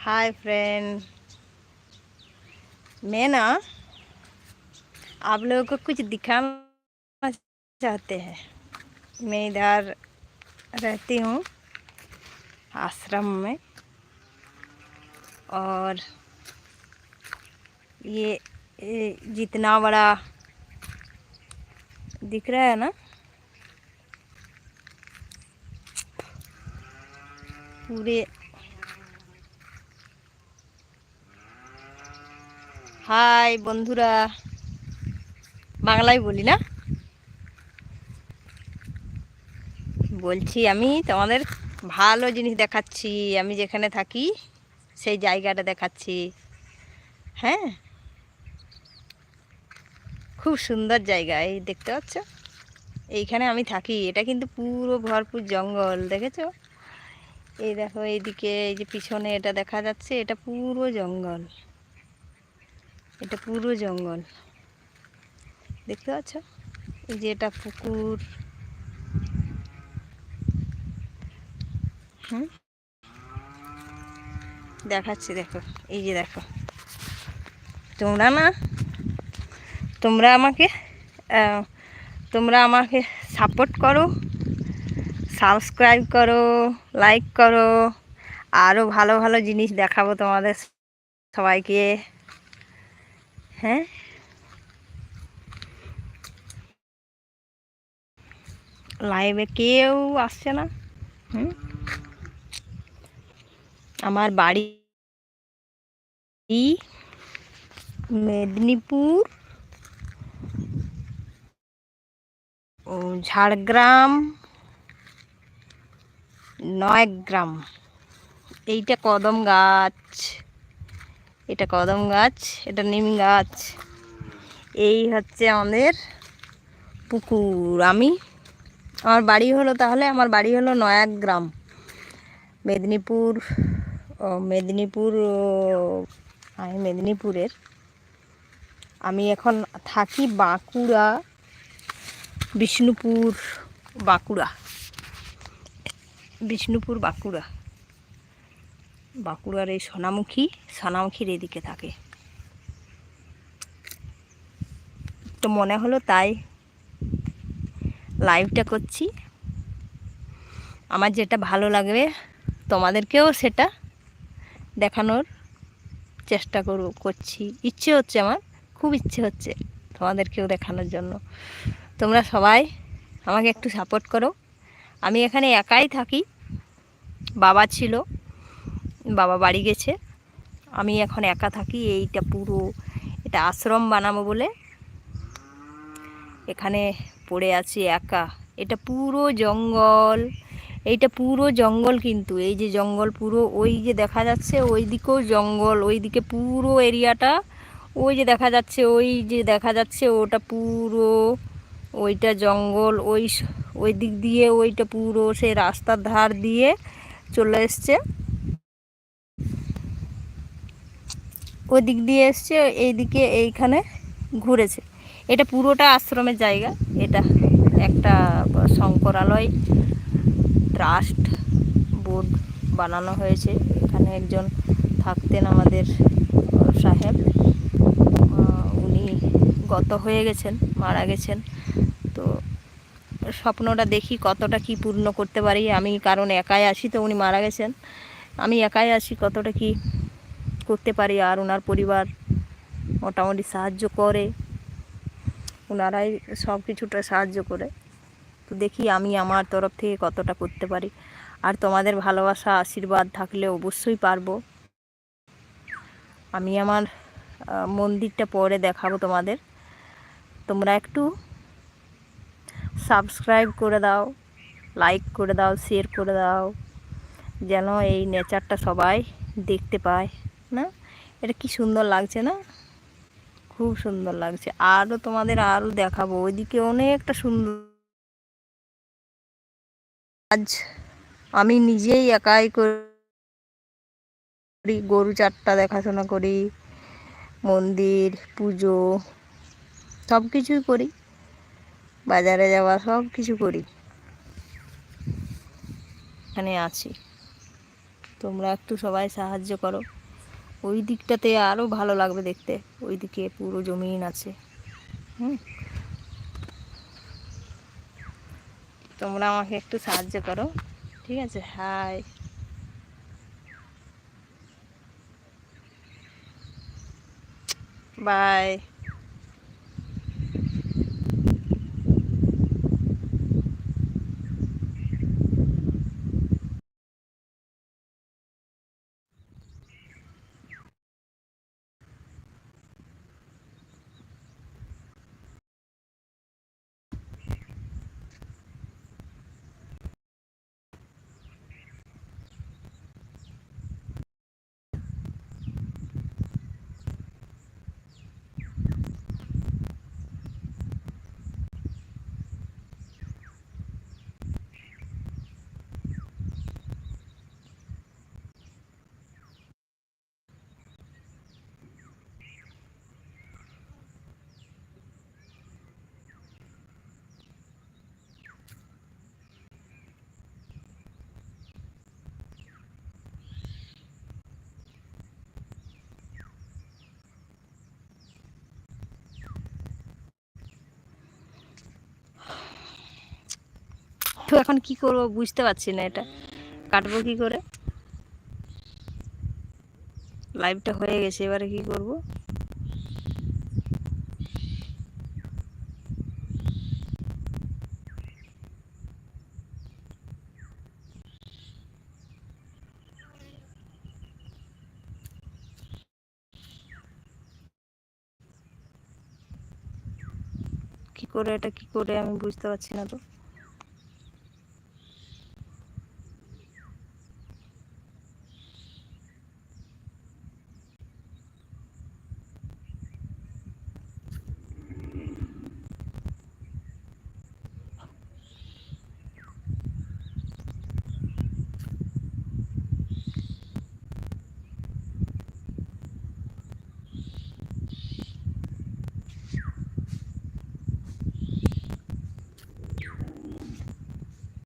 Hi friend मैं ना आप लोगों को कुछ दिखाना चाहते हैं। मैं इधर रहती हूँ आश्रम में और ये, जितना बड़ा दिख रहा है ना पूरे হাই বন্ধুরা। বাংলায় বলি না? বলছি আমি তোমাদের ভালো জিনিস দেখাচ্ছি। আমি যেখানে থাকি, সেই জায়গাটা দেখাচ্ছি। হ্যাঁ? খুব সুন্দর জায়গা, এই দেখতে পাচ্ছ? এইখানে আমি থাকি। এটা কিন্তু পুরো ভরপুর জঙ্গল, দেখেছ? এই দেখো, এইদিকে এই যে পিছনে এটা দেখা যাচ্ছে, এটা পুরো জঙ্গল। এটা পুরো জঙ্গল। দেখতে পাচ্ছ? এই যে এটা পুকুর। হুম? দেখাচ্ছি, দেখো। এই যে দেখো। তোমরা না, তোমরা আমাকে তোমরা আমাকে সাপোর্ট করো সাবস্ক্রাইব করো লাইক করো আরও ভালো ভালো জিনিস দেখাবো তোমাদের সবাইকে। হ্যাঁ? লাইভে কেউ আসছে না। হুম? আমার বাড়ি মেদিনীপুর। ও, ঝাড়গ্রাম, নয়গ্রাম। এইটা কদম গাছ। এটা কদম গাছ, এটা নিম গাছ। এই হচ্ছে আমাদের পুকুর। আমি, আমার বাড়ি হলো তাহলে, আমার বাড়ি হলো নয়াক গ্রাম মেদিনীপুর মেদিনীপুর আমি মেদিনীপুরের। আমি এখন থাকি বাঁকুড়া, বিষ্ণুপুর বাঁকুড়া। বিষ্ণুপুর বাঁকুড়া। বাঁকুড়ার এই সোনামুখী, সোনামুখীর এদিকে থাকে। তো মনে হলো তাই লাইভটা করছি। আমার যেটা ভালো লাগবে, তোমাদেরকেও সেটা দেখানোর চেষ্টা করব, করছি। ইচ্ছে হচ্ছে আমার, খুব ইচ্ছে হচ্ছে তোমাদেরকেও দেখানোর জন্য। তোমরা সবাই আমাকে একটু সাপোর্ট করো। আমি এখানে একাই থাকি, বাবা ছিল বাবা বাড়ি গেছে। আমি এখন একা থাকি, এইটা পুরো এটা আশ্রম বানাবো বলে। এখানে পড়ে আছি একা। এটা পুরো জঙ্গল, এইটা পুরো জঙ্গল কিন্তু। এই যে জঙ্গল পুরো, ওই যে দেখা যাচ্ছে ওই দিকেও জঙ্গল ওই দিকে পুরো এরিয়াটা, ওই যে দেখা যাচ্ছে, ওই যে দেখা যাচ্ছে ওটা পুরো ওইটা জঙ্গল, ওই ওই দিক দিয়ে ওইটা পুরো সে রাস্তার ধার দিয়ে চলে এসছে। ওই দিক দিয়ে এসছে, এইদিকে এইখানে ঘুরেছে। এটা পুরোটা আশ্রমের জায়গা। এটা একটা শঙ্করালয়, ট্রাস্ট বোর্ড বানানো হয়েছে। এখানে একজন থাকতেন আমাদের সাহেব। উনি গত হয়ে গেছেন, মারা গেছেন। তো স্বপ্নটা দেখি কতটা কি পূর্ণ করতে পারি। আমি কারণ একাই আসি তো উনি মারা গেছেন। আমি একাই আসি কতটা কি করতে পারি আর ওনার পরিবার মোটামুটি সাহায্য করে। ওনারাই সব কিছুটা সাহায্য করে। তো দেখি আমি আমার তরফ থেকে কতটা করতে পারি। আর তোমাদের ভালোবাসা, আশীর্বাদ থাকলে অবশ্যই পারব। আমি আমার মন্দিরটা পরে দেখাবো তোমাদের। তোমরা একটু সাবস্ক্রাইব করে দাও, লাইক করে দাও, শেয়ার করে দাও, যেন এই নেচারটা সবাই দেখতে পায়। না? এটা কি সুন্দর লাগছে না? খুব সুন্দর লাগছে। আরও তোমাদের আরও দেখাবো। ওইদিকে অনেকটা সুন্দর আজ আমি নিজেই একাই করি, গরু চারটা দেখাশোনা করি, মন্দির, পুজো সব কিছুই করি। বাজারে যাওয়া সব কিছু করি। এখানে আছি। তোমরা একটু সবাই সাহায্য করো। ওই দিকটাতে আরও ভালো লাগবে দেখতে। ওই দিকে পুরো জমিন আছে। হুম। তোমরা আমাকে একটু সাহায্য করো। ঠিক আছে, হাই। বাই। তো এখন কি করব বুঝতে পারছি না এটা। কাটবো কি করে? লাইভটা হয়ে গেছে, এবারে কি করব? কি করে এটা, কি করে আমি বুঝতে পারছি না তো।